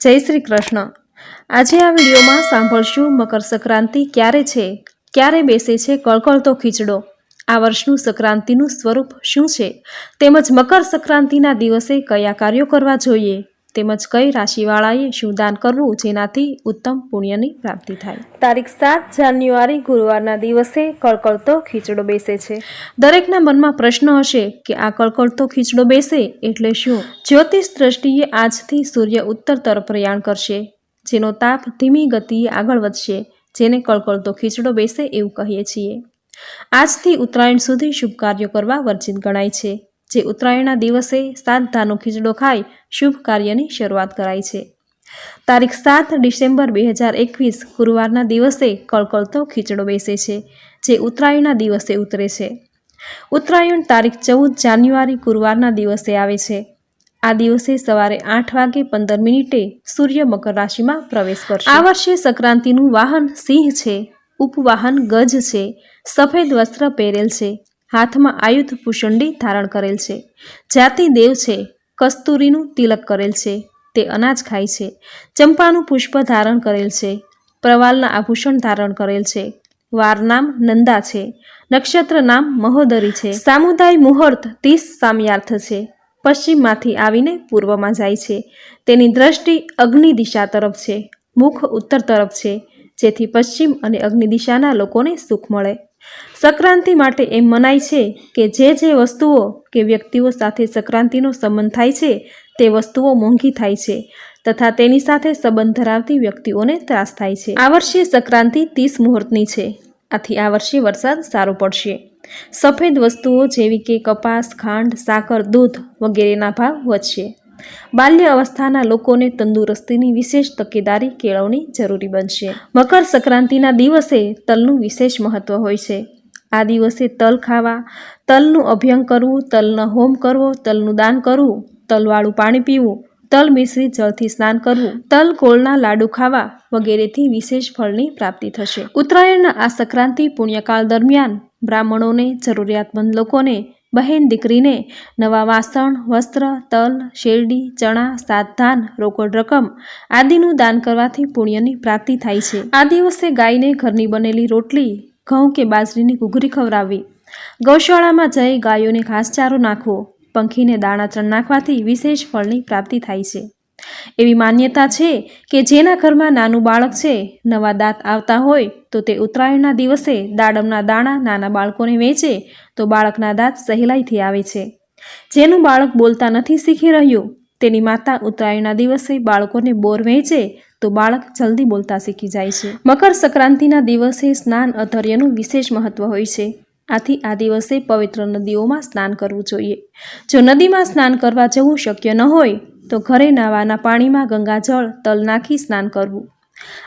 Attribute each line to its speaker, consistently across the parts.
Speaker 1: જય શ્રી કૃષ્ણ. આજે આ વિડીયોમાં સાંભળશું મકર સંક્રાંતિ ક્યારે છે? ક્યારે બેસે છે કળકળતો ખીચડો? આ વર્ષનું સંક્રાંતિનું સ્વરૂપ શું છે? તેમજ મકર સંક્રાંતિના દિવસે કયા કાર્યો કરવા જોઈએ? તેમજ કઈ રાશિવાળાએ શું દાન કરવું જેનાથી ઉત્તમ પુણ્યની પ્રાપ્તિ થાય. તારીખ સાત જાન્યુઆરી ગુરુવારના દિવસે કળકળતો ખીચડો બેસે છે. દરેકના મનમાં પ્રશ્ન હશે કે આ કળકળતો ખીચડો બેસે એટલે શું? જ્યોતિષ દ્રષ્ટિએ આજથી સૂર્ય ઉત્તર તરફ પ્રયાણ કરશે જેનો તાપ ધીમી ગતિએ આગળ વધશે જેને કળકળતો ખીચડો બેસે એવું કહીએ છીએ. આજથી ઉત્તરાયણ સુધી શુભ કાર્યો કરવા વર્જિત ગણાય છે. જે ઉત્તરાયણના દિવસે સાત ધાનો ખીચડો ખાઈ શુભ કાર્યની શરૂઆત કરાય છે. તારીખ સાત ડિસેમ્બર બે હજાર એકવીસ ગુરુવારના દિવસે કળકળતો ખીચડો બેસે છે, જે ઉત્તરાયણના દિવસે ઉતરે છે. ઉત્તરાયણ તારીખ ચૌદ જાન્યુઆરી ગુરુવારના દિવસે આવે છે. આ દિવસે સવારે આઠ વાગે પંદર મિનિટે સૂર્ય મકર રાશિમાં પ્રવેશ કરશે. આ વર્ષે સંક્રાંતિનું વાહન સિંહ છે, ઉપવાહન ગજ છે, સફેદ વસ્ત્ર પહેરેલ છે હાથમાં આયુધ પુષંડી ધારણ કરેલ છે. જાતિ દેવ છે, કસ્તુરીનું તિલક કરેલ છે, તે અનાજ ખાય છે, ચંપાનું પુષ્પ ધારણ કરેલ છે, પ્રવાલના આભૂષણ ધારણ કરેલ છે વાર નામ નંદા છે, નક્ષત્ર નામ મહોદરી છે. સામુદાય મુહૂર્ત તીસ સામ્યાર્થ છે. પશ્ચિમમાંથી આવીને પૂર્વમાં જાય છે. તેની દ્રષ્ટિ અગ્નિ દિશા તરફ છે, મુખ ઉત્તર તરફ છે જેથી પશ્ચિમ અને અગ્નિ દિશાના લોકોને સુખ મળે. સંક્રાંતિ માટે એમ મનાય છે કે જે જે વસ્તુઓ કે વ્યક્તિઓ સાથે સંક્રાંતિનો સંબંધ થાય છે, તે વસ્તુઓ મોંઘી થાય છે તથા તેની સાથે સંબંધ ધરાવતી વ્યક્તિઓને ત્રાસ થાય છે. આ વર્ષે સંક્રાંતિ ત્રીસ મુહૂર્તની છે. આથી આ વર્ષે વરસાદ સારો પડશે. સફેદ વસ્તુઓ જેવી કે કપાસ, ખાંડ, સાકર, દૂધ વગેરેના ભાવ વધશે. બાલ્ય અવસ્થાના લોકોને તંદુરસ્તીની વિશેષ તકેદારી કેળવણી જરૂરી બનશે. મકર સંક્રાંતિના દિવસે તલનું વિશેષ મહત્વ હોય છે. આ દિવસે તલ ખાવા, તલનું અભ્યંગ કરવું, તલનો હોમ કરવો, તલનું દાન કરવું, તલવાળું પાણી પીવું, તલ મિશ્રિત જળથી સ્નાન કરવું, તલ કોળના લાડુ ખાવા વગેરેથી વિશેષ ફળની પ્રાપ્તિ થશે. ઉત્તરાયણના આ સંક્રાંતિ પુણ્યકાળ દરમિયાન બ્રાહ્મણોને, જરૂરિયાતમંદ લોકોને બહેન દીકરીને નવા વાસણ, વસ્ત્ર, તલ, શેરડી, ચણા, સાતધાન, રોકડ રકમ આદિનું દાન કરવાથી પુણ્યની પ્રાપ્તિ થાય છે. આ દિવસે ગાયને ઘરની બનેલી રોટલી, ઘઉં કે બાજરીની ઘૂઘરી ખવડાવવી. ગૌશાળામાં જઈ ગાયોને ઘાસચારો નાખવો. પંખીને દાણાચણ નાખવાથી વિશેષ ફળની પ્રાપ્તિ થાય છે. એવી માન્યતા છે કે જેના ઘરમાં નાનું બાળક છે, નવા દાંત આવતા હોય તો તે ઉત્તરાયણના દિવસે દાડમના દાણા નાના બાળકોને વેચે તો બાળકના દાંત સહેલાઈથી આવે છે. જેનું બાળક બોલતા નથી શીખી રહ્યું, તેની માતા ઉત્તરાયણના દિવસે બાળકોને બોર વહેંચે તો બાળક જલ્દી બોલતા શીખી જાય છે. મકર સંક્રાંતિના દિવસે સ્નાન અધર્યનું વિશેષ મહત્વ હોય છે. આથી આ દિવસે પવિત્ર નદીઓમાં સ્નાન કરવું જોઈએ. જો નદીમાં સ્નાન કરવા જવું શક્ય ન હોય તો ઘરે નાવાના પાણીમાં ગંગાજળ, તલ નાખી સ્નાન કરવું.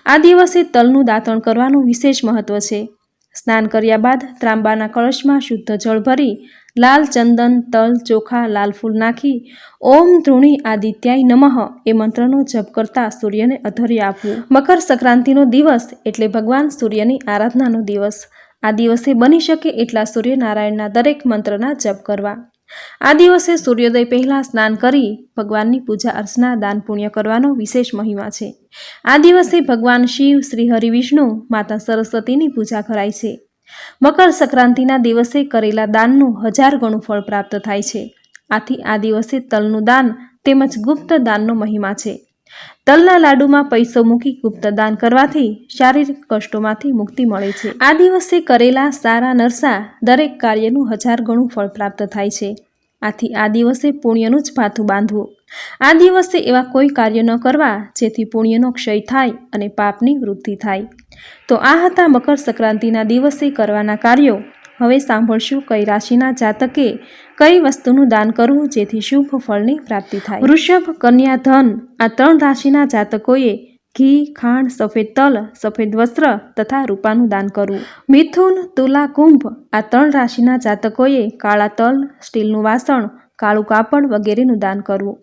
Speaker 1: આ દિવસે તલનું દાંતણ કરવાનું વિશેષ મહત્વ છે. સ્નાન કર્યા બાદ ત્રાંબાના કળશમાં શુદ્ધ જળ ભરી, લાલ ચંદન, તલ, ચોખા, લાલ ફૂલ નાખી, ઓમ ધૃણી આદિત્યાય નમઃ એ મંત્રનો જપ કરતા સૂર્યને અધર્ય આપવું મકર સંક્રાંતિનો દિવસ એટલે ભગવાન સૂર્યની આરાધનાનો દિવસ. આ દિવસે બની શકે એટલા સૂર્યનારાયણના દરેક મંત્રના જપ કરવા. આ દિવસે સૂર્યોદય પહેલાં સ્નાન કરી ભગવાનની પૂજા અર્ચના, દાન પુણ્ય કરવાનો વિશેષ મહિમા છે. આ દિવસે ભગવાન શિવ શ્રી હરિવિષ્ણુ માતા સરસ્વતીની પૂજા કરાય છે. મકર સંક્રાંતિના દિવસે કરેલા દાનનું હજાર ગણું ફળ પ્રાપ્ત થાય છે. આથી આ દિવસે તલનું દાન તેમજ ગુપ્ત દાનનો મહિમા છે. તલના લાડુમાં પૈસો મૂકી ગુપ્ત દાન કરવાથી શારીરિક કષ્ટોમાંથી મુક્તિ મળે છે. આ દિવસે કરેલા સારા નરસા દરેક કાર્યનું હજાર ગણું ફળ પ્રાપ્ત થાય છે. આથી આ દિવસે પુણ્યનું જ ભાથું બાંધવું. આ દિવસે એવા કોઈ કાર્ય ન કરવા જેથી પુણ્યનો ક્ષય થાય અને પાપની વૃદ્ધિ થાય. તો આ હતા મકર સંક્રાંતિના દિવસે કરવાના કાર્યો. હવે સાંભળશું, કઈ રાશિના જાતકે કઈ વસ્તુનું દાન કરવું જેથી શુભ ફળની પ્રાપ્તિ થાય. વૃષભ, કન્યા, ધન આ ત્રણ રાશિના જાતકોએ ઘી, ખાંડ, સફેદ તલ, સફેદ વસ્ત્ર તથા રૂપાનું દાન કરવું. મિથુન, તુલા, કુંભ આ ત્રણ રાશિના જાતકોએ કાળા તલ, સ્ટીલનું વાસણ, કાળું કાપડ વગેરેનું દાન કરવું.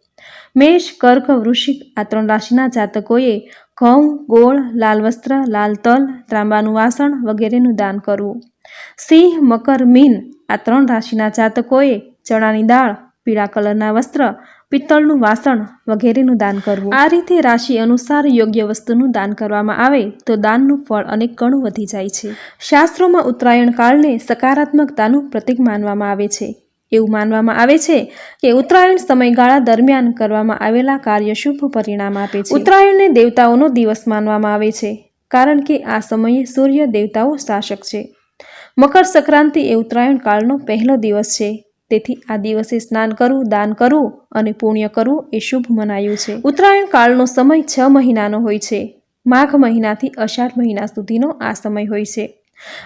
Speaker 1: મેષ, કર્ક, વૃશ્ચિક આ ત્રણ રાશિના જાતકોએ ઘઉં, ગોળ, લાલ વસ્ત્ર, લાલ તલ ત્રાંબાનું વાસણ વગેરેનું દાન કરવું. સિંહ, મકર, મીન આ ત્રણ રાશિના જાતકોએ ચણાની દાળ, પીળા કલરના વસ્ત્ર, પિત્તળનું વાસણ વગેરેનું દાન કરવું. આ રીતે રાશિ અનુસાર યોગ્ય વસ્તુનું દાન કરવામાં આવે તો દાનનું ફળ અનેક ગણું વધી જાય છે. શાસ્ત્રોમાં ઉત્તરાયણ કાળને સકારાત્મકતાનું પ્રતીક માનવામાં આવે છે. એવું માનવામાં આવે છે કે ઉત્તરાયણ સમયગાળા દરમિયાન કરવામાં આવેલા કાર્ય શુભ પરિણામ આપે છે. ઉત્તરાયણને દેવતાઓનો દિવસ માનવામાં આવે છે, કારણ કે આ સમયે સૂર્ય દેવતાઓ શાસક છે. મકર સંક્રાંતિ એ ઉત્તરાયણ કાળનો પહેલો દિવસ છે, તેથી આ દિવસે સ્નાન કરવું, દાન કરવું અને પુણ્ય કરવું એ શુભ મનાયું છે. ઉત્તરાયણ કાળનો સમય છ મહિનાનો હોય છે, માઘ મહિનાથી અષાઢ મહિના સુધીનો આ સમય હોય છે.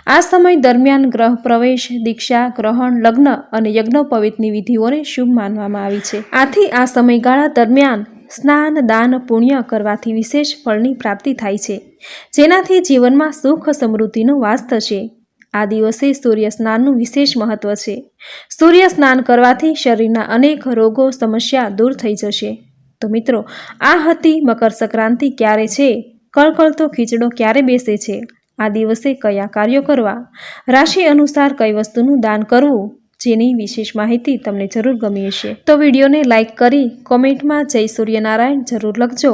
Speaker 1: આ સમય દરમિયાન ગ્રહ પ્રવેશ, દીક્ષા, ગ્રહણ, લગ્ન અને યજ્ઞોપવિતની વિધિઓને શુભ માનવામાં આવી છે. આથી આ સમયગાળા દરમિયાન સ્નાન, દાન, પુણ્ય કરવાથી વિશેષ ફળની પ્રાપ્તિ થાય છે, જેનાથી જીવનમાં સુખ સમૃદ્ધિનો વાસ થશે. આ દિવસે સૂર્ય સ્નાનનું વિશેષ મહત્વ છે. સૂર્ય સ્નાન કરવાથી શરીરના અનેક રોગો, સમસ્યા દૂર થઈ જશે. તો મિત્રો, આ હતી મકર સંક્રાંતિ ક્યારે છે? કળકળતો ખીચડો ક્યારે બેસે છે? આ દિવસે કયા કાર્યો કરવા? રાશિ અનુસાર કઈ વસ્તુનું દાન કરવું? જેની વિશેષ માહિતી તમને જરૂર ગમી હશે. તો વિડીયોને લાઇક કરી કોમેન્ટમાં જય સૂર્યનારાયણ જરૂર લખજો.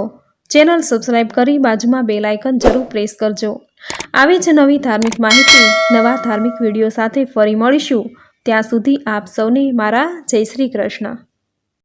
Speaker 1: ચેનલ સબસ્ક્રાઇબ કરી બાજુમાં બેલ આઇકન જરૂર પ્રેસ કરજો. આવી જ નવી ધાર્મિક માહિતી, નવા ધાર્મિક વીડિયો સાથે ફરી મળીશું. ત્યાં સુધી આપ સૌને મારા જય શ્રી કૃષ્ણ.